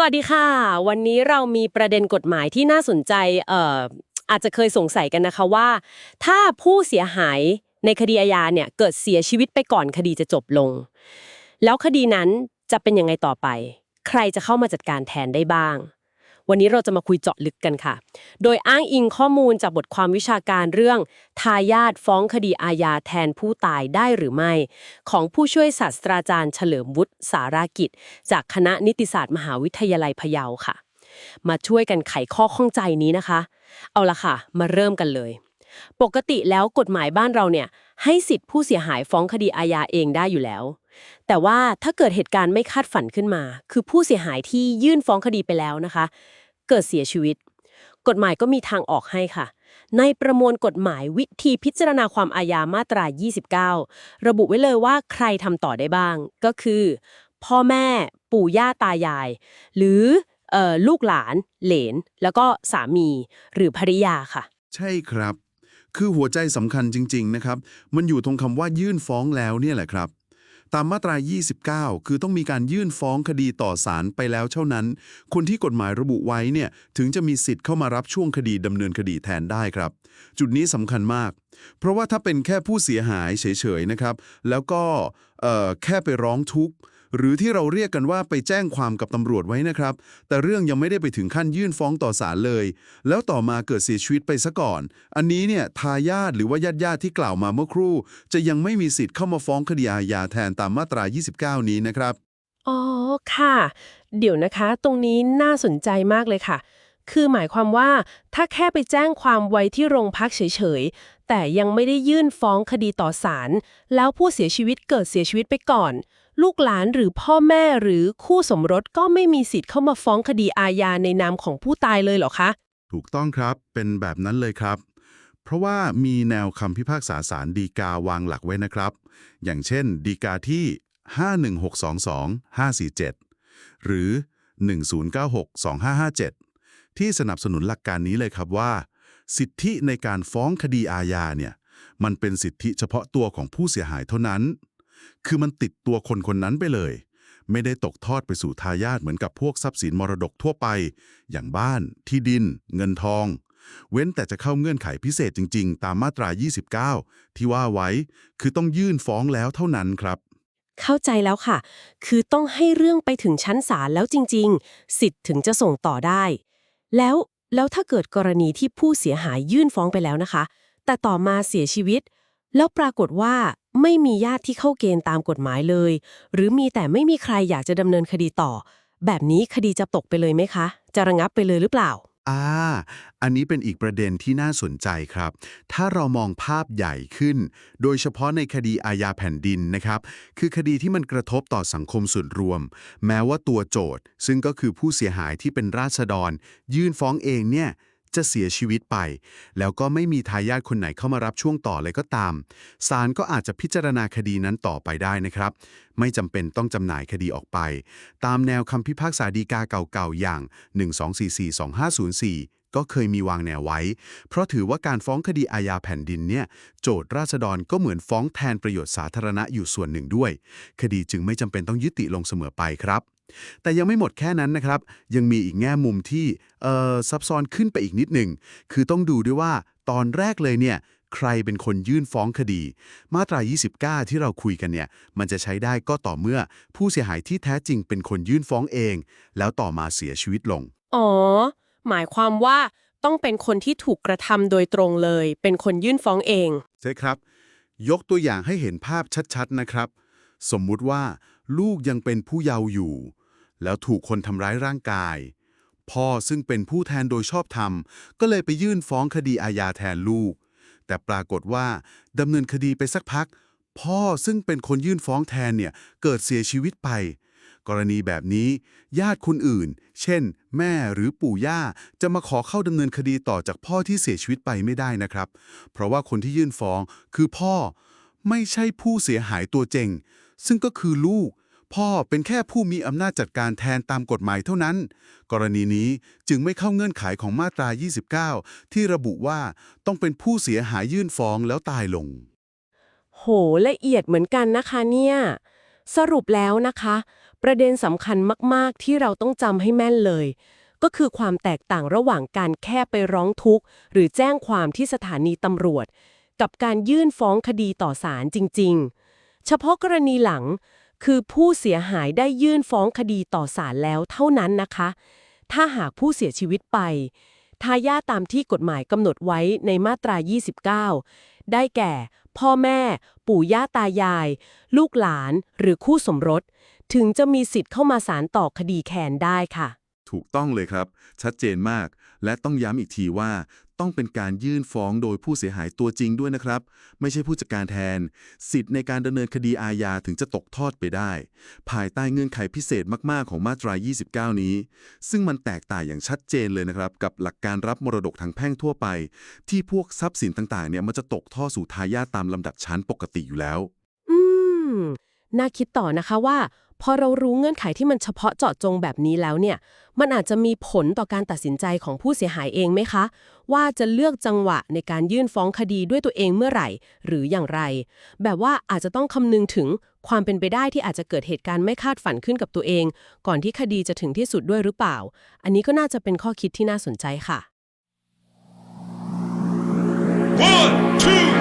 สวัสดีค่ะ วันนี้เรามีประเด็นกฎหมายที่น่าสนใจเอ่ออาจจะเคยสงสัยกันนะคะว่า ถ้าผู้เสียหายในคดีอาญาเนี่ยเกิดเสียชีวิตไปก่อนคดีจะจบลง แล้วคดีนั้นจะเป็นยังไงต่อไป ใครจะเข้ามาจัดการแทนได้บ้าง วันนี้เราจะมาคุยเจาะลึกกันค่ะ โดยอ้างอิงข้อมูลจากบทความวิชาการเรื่อง ทายาทฟ้องคดีอาญาแทนผู้ตายได้หรือไม่ ของผู้ช่วยศาสตราจารย์เฉลิมวุฒิสารากิจ จากคณะนิติศาสตร์มหาวิทยาลัยพะเยาค่ะ มาช่วยกันไขข้อข้องใจนี้นะคะ เอาละค่ะ มาเริ่มกันเลย ปกติแล้วกฎหมายบ้านเราเนี่ย ให้สิทธิ์ผู้เสียหายฟ้องคดีอาญาเองได้อยู่แล้ว แต่ว่าถ้าเกิดเหตุการณ์ไม่คาดฝันขึ้นมา คือผู้เสียหายที่ยื่นฟ้องคดีไปแล้วนะคะ เกิดเสียชีวิต กฎหมายก็มีทางออกให้ค่ะ ในประมวลกฎหมายวิธีพิจารณาความอาญามาตรา 29 ระบุไว้เลยว่าใครทำต่อได้บ้าง ก็คือ พ่อแม่ปู่ย่าตายาย หรือออลูกหลาน เหลน แล้วก็สามีหรือภริยาค่ะ ใช่ครับ คือหัวใจสำคัญจริง ๆ นะครับ มันอยู่ตรงคำว่ายื่นฟ้องแล้วเนี่ยแหละครับ ตามมาตรา 29 คือต้องมีการยื่นฟ้องคดีต่อศาลไปแล้วเท่านั้น คนที่กฎหมายระบุไว้เนี่ยถึงจะมีสิทธิ์เข้ามารับช่วงคดีดำเนินคดีแทนได้ครับ จุดนี้สำคัญมาก เพราะว่าถ้าเป็นแค่ผู้เสียหายเฉยๆนะครับ แล้วก็แค่ไปร้องทุกข์ หรือที่เราเรียกกันว่าไปแจ้งความกับตำรวจไว้นะครับ แต่เรื่องยังไม่ได้ไปถึงขั้นยื่นฟ้องต่อศาลเลย แล้วต่อมาเกิดเสียชีวิตไปซะก่อน อันนี้เนี่ยทายาทหรือว่าญาติญาติที่กล่าวมาเมื่อครู่ จะยังไม่มีสิทธิ์เข้ามาฟ้องคดีอาญาแทนตามมาตรา 29 นี้นะครับอ๋อค่ะ เดี๋ยวนะคะ ตรงนี้น่าสนใจมากเลยค่ะ คือหมายความว่าถ้าแค่ไปแจ้งความไว้ที่โรงพักเฉยๆ แต่ยังไม่ได้ยื่นฟ้องคดีต่อศาลแล้วผู้เสียชีวิตเกิดเสียชีวิตไปก่อน ลูกหลานหรือพ่อแม่หรือคู่สมรสก็ไม่มีสิทธิ์เข้ามาฟ้องคดีอาญาในนามของผู้ตายเลยเหรอคะ ถูกต้องครับเป็นแบบนั้นเลยครับ เพราะว่ามีแนวคำพิพากษาศาลฎีกาวางหลักไว้นะครับ อย่างเช่นฎีกาที่ 51622-547 หรือ 1096-2557 ที่สนับสนุนหลักการนี้เลยครับว่า สิทธิในการฟ้องคดีอาญาเนี่ยมันเป็นสิทธิเฉพาะตัวของผู้เสียหายเท่านั้น คือมันติดตัวคนคนนั้นไปเลย ไม่ได้ตกทอดไปสู่ทายาทเหมือนกับพวกทรัพย์สินมรดกทั่วไป อย่างบ้าน ที่ดิน เงินทอง เว้นแต่จะเข้าเงื่อนไขพิเศษจริง ๆ ตามมาตรา 29 ที่ว่าไว้ คือต้องยื่นฟ้องแล้วเท่านั้นครับ เข้าใจแล้วค่ะ คือต้องให้เรื่องไปถึงชั้นศาลแล้วจริง ๆ สิทธิ์ถึงจะส่งต่อได้ แล้วแล้วถ้าเกิดกรณีที่ผู้เสียหายยื่นฟ้องไปแล้วนะคะ แต่ต่อมาเสียชีวิต แล้วปรากฏว่าไม่มีญาติที่เข้าเกณฑ์ตามกฎหมายเลย หรือมีแต่ไม่มีใครอยากจะดำเนินคดีต่อ แบบนี้คดีจะตกไปเลยไหมคะ จะระงับไปเลยหรือเปล่าอ่าอันนี้เป็นอีกประเด็นที่น่าสนใจครับ ถ้าเรามองภาพใหญ่ขึ้น โดยเฉพาะในคดีอาญาแผ่นดินนะครับ คือคดีที่มันกระทบต่อสังคมส่วนรวม แม้ว่าตัวโจทย์ ซึ่งก็คือผู้เสียหายที่เป็นราษฎร ยื่นฟ้องเองเนี่ย จะเสียชีวิตไป แล้วก็ไม่มีทายาทคนไหนเข้ามารับช่วงต่อเลยก็ตาม ศาลก็อาจจะพิจารณาคดีนั้นต่อไปได้นะครับ ไม่จำเป็นต้องจำหน่ายคดีออกไป ตามแนวคำพิพากษาฎีกาเก่าๆอย่าง 1244-2504ก็เคยมีวางแนวไว้ เพราะถือว่าการฟ้องคดีอาญาแผ่นดินเนี่ย โจทย์ราษฎรก็เหมือนฟ้องแทนประโยชน์สาธารณะอยู่ส่วนหนึ่งด้วย คดีจึงไม่จำเป็นต้องยุติลงเสมอไปครับ แต่ยังไม่หมดแค่นั้นนะครับ ยังมีอีกแง่มุมที่เอ่อซับซ้อนขึ้นไปอีกนิดหนึ่ง คือต้องดูด้วยว่าตอนแรกเลยเนี่ยใครเป็นคนยื่นฟ้องคดี มาตรา 29 ที่เราคุยกันเนี่ย มันจะใช้ได้ก็ต่อเมื่อผู้เสียหายที่แท้จริงเป็นคนยื่นฟ้องเอง แล้วต่อมาเสียชีวิตลง อ๋อ หมายความว่าต้องเป็นคนที่ถูกกระทำโดยตรงเลย เป็นคนยื่นฟ้องเอง ใช่ครับ ยกตัวอย่างให้เห็นภาพชัดๆนะครับ สมมุติว่า ลูกยังเป็นผู้เยาว์อยู่ แล้วถูกคนทำร้ายร่างกาย พ่อซึ่งเป็นผู้แทนโดยชอบธรรม ก็เลยไปยื่นฟ้องคดีอาญาแทนลูก แต่ปรากฏว่าดำเนินคดีไปสักพัก พ่อซึ่งเป็นคนยื่นฟ้องแทนเนี่ยเกิดเสียชีวิตไป กรณีแบบนี้ ญาติคนอื่น เช่น แม่หรือปู่ย่าจะมาขอเข้าดำเนินคดีต่อจากพ่อที่เสียชีวิตไปไม่ได้นะครับ เพราะว่าคนที่ยื่นฟ้องคือพ่อไม่ใช่ผู้เสียหายตัวเจงซึ่งก็คือลูก พ่อเป็นแค่ผู้มีอำนาจจัดการแทนตามกฎหมายเท่านั้น กรณีนี้จึงไม่เข้าเงื่อนไขของมาตรา 29 ที่ระบุว่าต้องเป็นผู้เสียหายยื่นฟ้องแล้วตายลง โหละเอียดเหมือนกันนะคะเนี่ย สรุปแล้วนะคะ ประเด็นสำคัญมาก ๆ ที่เราต้องจำให้แม่นเลย ก็คือความแตกต่างระหว่างการแค่ไปร้องทุกข์ หรือแจ้งความที่สถานีตำรวจ กับการยื่นฟ้องคดีต่อศาลจริง ๆ เฉพาะกรณีหลัง คือผู้เสียหายได้ยื่นฟ้องคดีต่อศาลแล้วเท่านั้นนะคะ ถ้าหากผู้เสียชีวิตไป ทายาทตามที่กฎหมายกำหนดไว้ในมาตรา 29 ได้แก่ พ่อแม่ ปู่ย่าตายาย ลูกหลาน หรือคู่สมรส ถึงจะมีสิทธิ์เข้ามาสารต่อคดีแคนได้ค่ะ ถูกต้องเลยครับ ชัดเจนมาก และต้องย้ำอีกทีว่า ต้องเป็นการยื่นฟ้องโดยผู้เสียหายตัวจริงด้วยนะครับ ไม่ใช่ผู้จัดการแทน สิทธิ์ในการดำเนินคดีอาญาถึงจะตกทอดไปได้ ภายใต้เงื่อนไขพิเศษมาก ๆ ของมาตรา 29 นี้ ซึ่งมันแตกต่างอย่างชัดเจนเลยนะครับ กับหลักการรับมรดกทางแพ่งทั่วไป ที่พวกทรัพย์สินต่าง ๆ เนี่ยมันจะตกทอดสู่ทายาทตามลำดับชั้นปกติอยู่แล้ว อืม น่าคิดต่อนะคะว่า พอเรารู้เงื่อนไขที่มันเฉพาะเจาะจงแบบนี้แล้วเนี่ย มันอาจจะมีผลต่อการตัดสินใจของผู้เสียหายเองไหมคะ ว่าจะเลือกจังหวะในการยื่นฟ้องคดีด้วยตัวเองเมื่อไหร่ หรืออย่างไร แบบว่าอาจจะต้องคำนึงถึงความเป็นไปได้ที่อาจจะเกิดเหตุการณ์ไม่คาดฝันขึ้นกับตัวเอง ก่อนที่คดีจะถึงที่สุดด้วยหรือเปล่า อันนี้ก็น่าจะเป็นข้อคิดที่น่าสนใจค่ะ One, two,